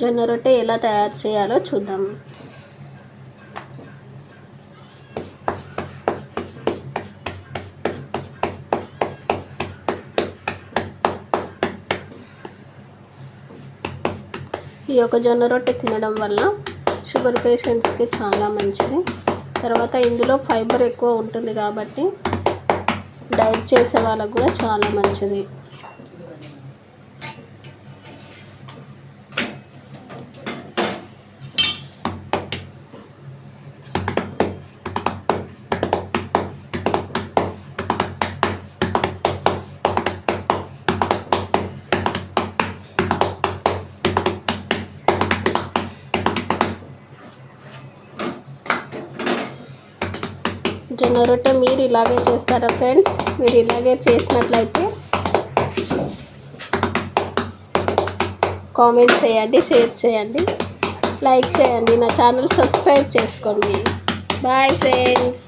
జొన్న రొట్టె ఎలా తయారు చేయాలో చూద్దాం. ఈ యొక్క జొన్న రొట్టె తినడం వల్ల షుగర్ పేషెంట్స్కి చాలా మంచిది. తర్వాత ఇందులో ఫైబర్ ఎక్కువ ఉంటుంది కాబట్టి డైట్ చేసే వాళ్ళకు కూడా చాలా మంచిది. జొన్న రొట్టె మీరు ఇలాగే చేస్తారా ఫ్రెండ్స్? మీరు ఇలాగే చేసినట్లయితే కామెంట్ చేయండి షేర్ చేయండి లైక్ చేయండి. నా ఛానల్ సబ్స్క్రైబ్ చేసుకోండి. Bye friends.